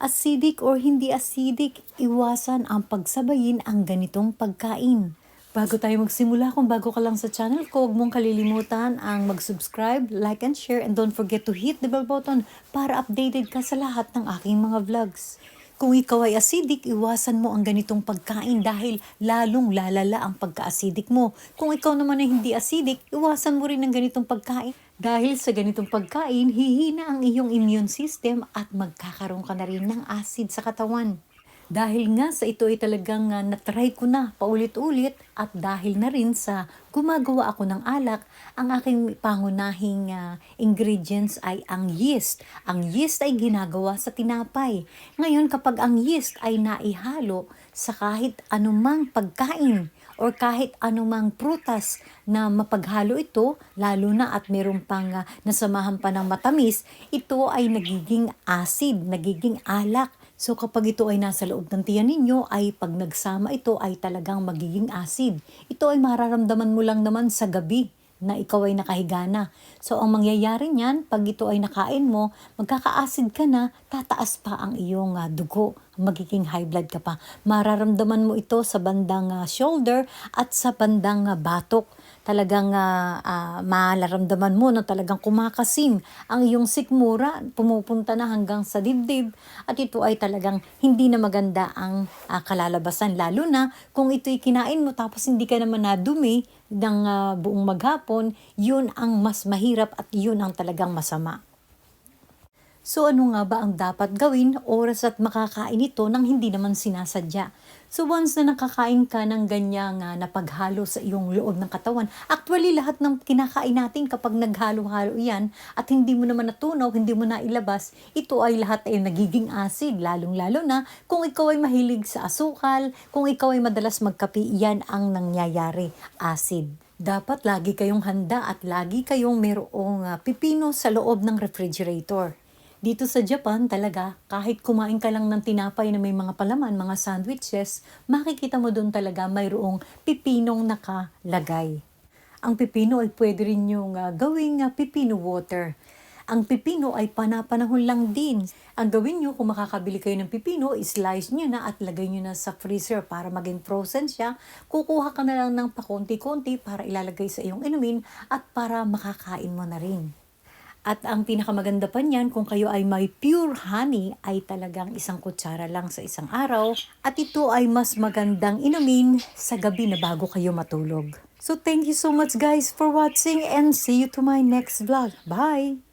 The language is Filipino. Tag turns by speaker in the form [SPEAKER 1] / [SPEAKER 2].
[SPEAKER 1] Acidic or hindi acidic, iwasan ang pagsabayin ang ganitong pagkain. Bago tayo magsimula, kung bago ka lang sa channel ko, huwag mong kalilimutan ang mag-subscribe, like and share, and don't forget to hit the bell button para updated ka sa lahat ng aking mga vlogs. Kung ikaw ay acidic, iwasan mo ang ganitong pagkain dahil lalong lalala ang pagka-acidic mo. Kung ikaw naman ay hindi acidic, iwasan mo rin ang ganitong pagkain dahil sa ganitong pagkain, hihina ang iyong immune system at magkakaroon ka na rin ng acid sa katawan. Dahil nga sa ito ay talagang uh, natry ko na paulit-ulit at dahil na rin sa gumagawa ako ng alak, ang aking pangunahing uh, ingredients ay ang yeast. Ang yeast ay ginagawa sa tinapay. Ngayon kapag ang yeast ay naihalo sa kahit anumang pagkain, or kahit anumang prutas na mapaghalo ito, lalo na at meron pang uh, nasamahan pa ng matamis, ito ay nagiging acid, nagiging alak. So kapag ito ay nasa loob ng tiyan ninyo, ay pag nagsama ito ay talagang magiging acid. Ito ay mararamdaman mo lang naman sa gabi na ikaw ay nakahiga na. So ang mangyayari niyan, pag ito ay nakain mo, magkaka-acid ka na, tataas pa ang iyong uh, dugo. Magiging high blood ka pa. Mararamdaman mo ito sa bandang uh, shoulder at sa bandang uh, batok talagang uh, uh, malaramdaman mo na talagang kumakasim ang iyong sikmura, pumupunta na hanggang sa dibdib at ito ay talagang hindi na maganda ang uh, kalalabasan lalo na kung ito'y kinain mo tapos hindi ka naman nadumi ng uh, buong maghapon, yun ang mas mahirap at yun ang talagang masama. So ano nga ba ang dapat gawin oras at makakain ito nang hindi naman sinasadya? So once na nakakain ka ng ganyang uh, napaghalo sa iyong loob ng katawan, actually lahat ng kinakain natin kapag naghalo-halo yan at hindi mo naman natunaw, hindi mo nailabas, ito ay lahat ay nagiging acid, lalong-lalo na kung ikaw ay mahilig sa asukal, kung ikaw ay madalas magkape, yan ang nangyayari, acid dapat lagi kayong handa at lagi kayong merong uh, pipino sa loob ng refrigerator. Dito sa Japan talaga, kahit kumain ka lang ng tinapay na may mga palaman, mga sandwiches, makikita mo doon talaga mayroong pipinong nakalagay. Ang pipino ay pwede rin yung uh, gawing uh, pipino water. Ang pipino ay panapanahon lang din. Ang gawin nyo kung makakabili kayo ng pipino, slice nyo na at lagay nyo na sa freezer para maging frozen siya. Kukuha ka na lang ng pakonti-konti para ilalagay sa iyong inumin at para makakain mo na rin. At ang pinakamaganda pa niyan, kung kayo ay may pure honey, ay talagang isang kutsara lang sa isang araw. At ito ay mas magandang inumin sa gabi na bago kayo matulog. So thank you so much guys for watching and see you to my next vlog. Bye!